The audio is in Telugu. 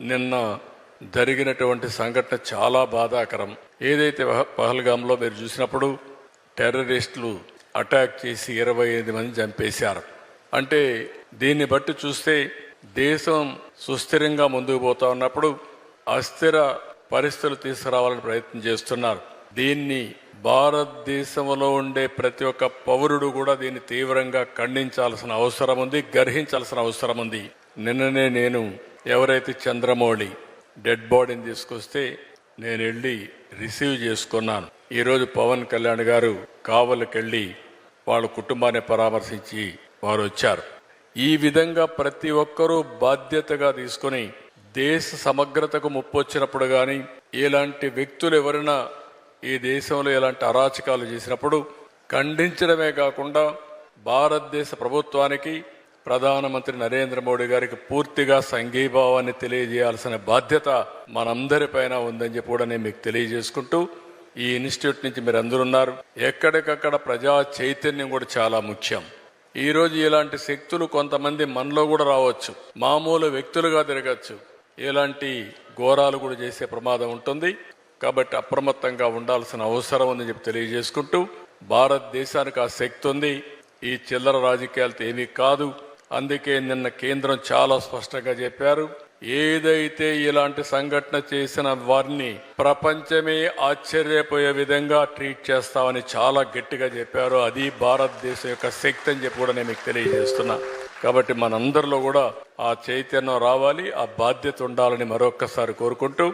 నిన్న జరిగినటువంటి సంఘటన చాలా బాధాకరం. ఏదైతే పహ- పహల్గాంలో మీరు చూసినప్పుడు టెర్రరిస్టులు అటాక్ చేసి ఇరవై ఐదు మంది చంపేశారు. అంటే దీన్ని బట్టి చూస్తే దేశం సుస్థిరంగా ముందుకు పోతా ఉన్నప్పుడు అస్థిర పరిస్థితులు తీసుకురావాలని ప్రయత్నం చేస్తున్నారు. దీన్ని భారతదేశంలో ఉండే ప్రతి ఒక్క పౌరుడు కూడా దీన్ని తీవ్రంగా ఖండించాల్సిన అవసరం ఉంది గర్హించాల్సిన అవసరం ఉంది. నిన్ననే నేను ఎవరైతే చంద్రమౌళి డెడ్ బాడీని తీసుకొస్తే నేను వెళ్ళి రిసీవ్ చేసుకున్నాను. ఈరోజు పవన్ కళ్యాణ్ గారు కావలికెళ్ళి వాళ్ళ కుటుంబాన్ని పరామర్శించి వారు వచ్చారు. ఈ విధంగా ప్రతి ఒక్కరూ బాధ్యతగా తీసుకొని దేశ సమగ్రతకు ముప్పు వచ్చినప్పుడు కానీ ఇలాంటి వ్యక్తులు ఎవరైనా ఈ దేశంలో ఇలాంటి అరాచకాలు చేసినప్పుడు ఖండించడమే కాకుండా భారతదేశ ప్రభుత్వానికి ప్రధానమంత్రి నరేంద్ర మోడీ గారికి పూర్తిగా సంఘీభావాన్ని తెలియజేయాల్సిన బాధ్యత మనందరిపైన ఉందని చెప్పి కూడా నేను మీకు తెలియజేసుకుంటూ ఈ ఇన్స్టిట్యూట్ నుంచి మీరు అందరూ ఉన్నారు. ఎక్కడికక్కడ ప్రజా చైతన్యం కూడా చాలా ముఖ్యం. ఈరోజు ఇలాంటి శక్తులు కొంతమంది మనలో కూడా రావచ్చు. మామూలు వ్యక్తులుగా తిరగచ్చు. ఇలాంటి ఘోరాలు కూడా చేసే ప్రమాదం ఉంటుంది. కాబట్టి అప్రమత్తంగా ఉండాల్సిన అవసరం ఉందని చెప్పి తెలియజేసుకుంటూ భారతదేశానికి ఆ శక్తి ఉంది. ఈ చిల్లర రాజకీయాలతో ఏమీ కాదు. అందుకే నిన్న కేంద్రం చాలా స్పష్టంగా చెప్పారు ఏదైతే ఇలాంటి సంఘటన చేసిన వారిని ప్రపంచమే ఆశ్చర్యపోయే విధంగా ట్రీట్ చేస్తామని చాలా గట్టిగా చెప్పారు. అది భారతదేశం యొక్క శక్తి అని చెప్పి కూడా నేను మీకు తెలియజేస్తున్నా. కాబట్టి మనందరిలో కూడా ఆ చైతన్యం రావాలి ఆ బాధ్యత ఉండాలని మరొక్కసారి కోరుకుంటూ